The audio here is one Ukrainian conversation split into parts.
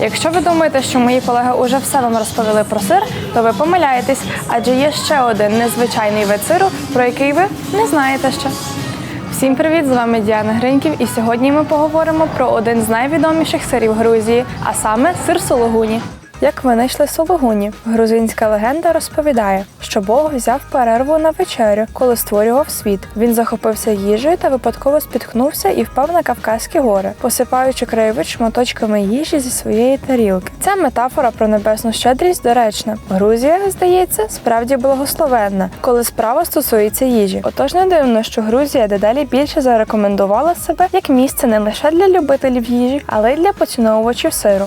Якщо ви думаєте, що мої колеги уже все вам розповіли про сир, то ви помиляєтесь, адже є ще один незвичайний вид сиру, про який ви не знаєте ще. Всім привіт! З вами Діана Гриньків, і сьогодні ми поговоримо про один з найвідоміших сирів Грузії, а саме сир сологуні. Як винайшли сологуні? Грузинська легенда розповідає, що Бог взяв перерву на вечерю, коли створював світ. Він захопився їжею та випадково спіткнувся і впав на Кавказькі гори, посипаючи краєвид шматочками їжі зі своєї тарілки. Ця метафора про небесну щедрість доречна. Грузія, здається, справді благословенна, коли справа стосується їжі. Отож не дивно, що Грузія дедалі більше зарекомендувала себе як місце не лише для любителів їжі, але й для поціновувачів сиру.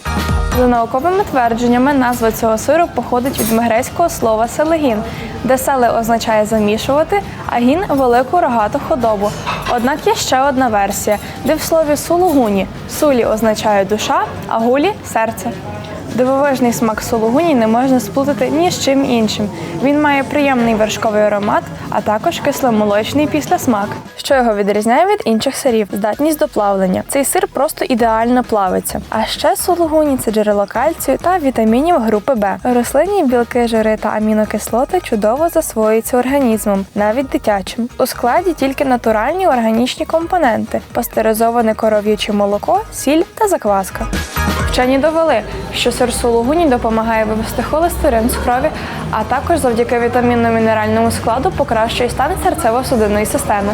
За науковими твердженнями, назва цього сиру походить від мегрецького слова селегін, де селе означає замішувати, а гін велику рогату худобу. Однак є ще одна версія, де в слові сулугуні сулі означає душа, а гулі серце. Дивовижний смак сулугуні не можна сплутати ні з чим іншим. Він має приємний вершковий аромат, а також кисломолочний післясмак. Що його відрізняє від інших сирів? Здатність до плавлення. Цей сир просто ідеально плавиться. А ще сулугуні це джерело кальцію та вітамінів групи Б. Рослинні білки, жири та амінокислоти чудово засвоюються організмом, навіть дитячим. У складі тільки натуральні органічні компоненти: пастеризоване коров'яче молоко, сіль та закваска. Вчені довели, що сир сулугуні допомагає вивести холестерин з крові, а також завдяки вітамінно-мінеральному складу покращує стан серцево-судинної системи.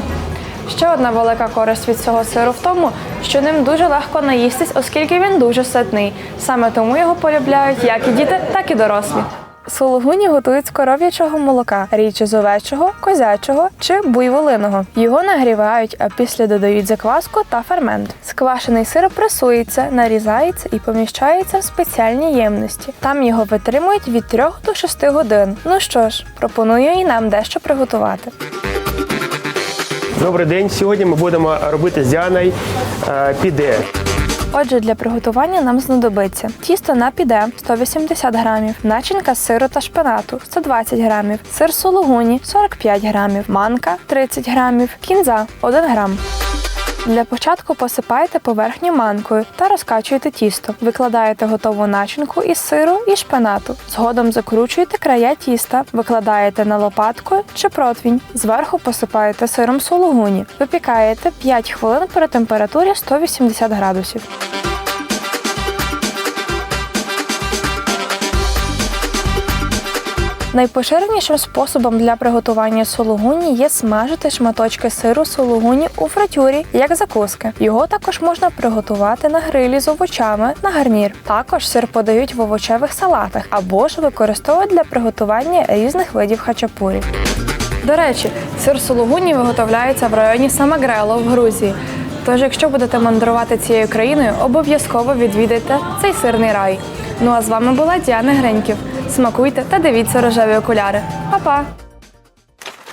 Ще одна велика користь від цього сиру в тому, що ним дуже легко наїстись, оскільки він дуже ситний. Саме тому його полюбляють як і діти, так і дорослі. Сулугуні готують з коров'ячого молока, рідше з овечого, козячого чи буйволиного. Його нагрівають, а після додають закваску та фермент. Сквашений сир пресується, нарізається і поміщається в спеціальні ємності. Там його витримують від 3 до 6 годин. Ну що ж, пропоную і нам дещо приготувати. Добрий день. Сьогодні ми будемо робити з Діаною е, піде. Отже, для приготування нам знадобиться тісто на піде 180 грамів, начинка з сиру та шпинату 120 грамів, сир сулугуні 45 грамів, манка 30 грамів, кінза 1 грам. Для початку посипайте поверхню манкою та розкачуєте тісто. Викладаєте готову начинку із сиру і шпинату. Згодом закручуєте края тіста, викладаєте на лопатку чи противінь. Зверху посипаєте сиром сулугуні. Випікаєте 5 хвилин при температурі 180 градусів. Найпоширенішим способом для приготування сулугуні є смажити шматочки сиру сулугуні у фритюрі як закуски. Його також можна приготувати на грилі з овочами на гарнір. Також сир подають в овочевих салатах або ж використовують для приготування різних видів хачапурі. До речі, сир сулугуні виготовляється в районі Самагрело в Грузії. Тож, якщо будете мандрувати цією країною, обов'язково відвідайте цей сирний рай. Ну а з вами була Діана Гриньків. Смакуйте та дивіться рожеві окуляри. Па-па!